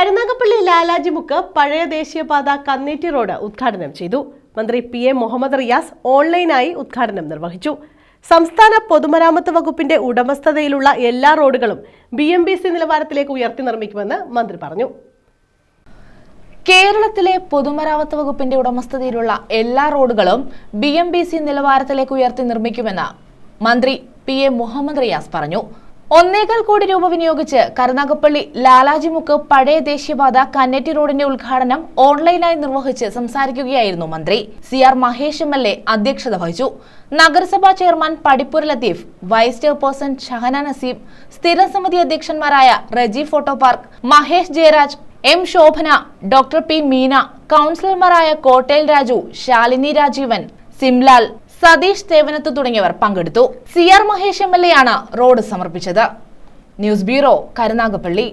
കരുനാഗപ്പള്ളി ലാലാജിമുക്ക് പഴയ ദേശീയപാത കന്നേറ്റി റോഡ് ഉദ്ഘാടനം ചെയ്തു. മന്ത്രി പി എ മുഹമ്മദ് റിയാസ് ഓൺലൈനായി ഉദ്ഘാടനം നിർവഹിച്ചു. സംസ്ഥാന പൊതുമരാമത്ത് വകുപ്പിന്റെ ഉടമസ്ഥതയിലുള്ള എല്ലാ റോഡുകളും ബി എം ബി സി നിലവാരത്തിലേക്ക് ഉയർത്തി നിർമ്മിക്കുമെന്ന് മന്ത്രി പറഞ്ഞു. കേരളത്തിലെ പൊതുമരാമത്ത് വകുപ്പിന്റെ ഉടമസ്ഥതയിലുള്ള എല്ലാ റോഡുകളും ബി എം ബി സി നിലവാരത്തിലേക്ക് ഉയർത്തി നിർമ്മിക്കുമെന്ന് മന്ത്രി പി എ മുഹമ്മദ് റിയാസ് പറഞ്ഞു. ഒന്നേകാൽ കോടി രൂപ വിനിയോഗിച്ച് കരുനാഗപ്പള്ളി ലാലാജിമുക്ക് പഴയ ദേശീയപാത കന്നറ്റി റോഡിന്റെ ഉദ്ഘാടനം ഓൺലൈനായി നിർവഹിച്ച് സംസാരിക്കുകയായിരുന്നു മന്ത്രി. C R Mahesh M L A അധ്യക്ഷത വഹിച്ചു. നഗരസഭാ chairman Padippura Latheef vice chairperson Shahana Naseem സ്ഥിരം സമിതി അധ്യക്ഷന്മാരായ Reji photo park Mahesh Jayaraj M Shobhana doctor P Meena കൗൺസിലർമാരായ കോട്ടേൽ രാജു ശാലിനി രാജീവൻ സിംലാൽ സതീഷ് തേവനത്ത് തുടങ്ങിയവർ പങ്കെടുത്തു. C R Mahesh M L A ആണ് റോഡ് സമർപ്പിച്ചത്. News bureau Karunagappally.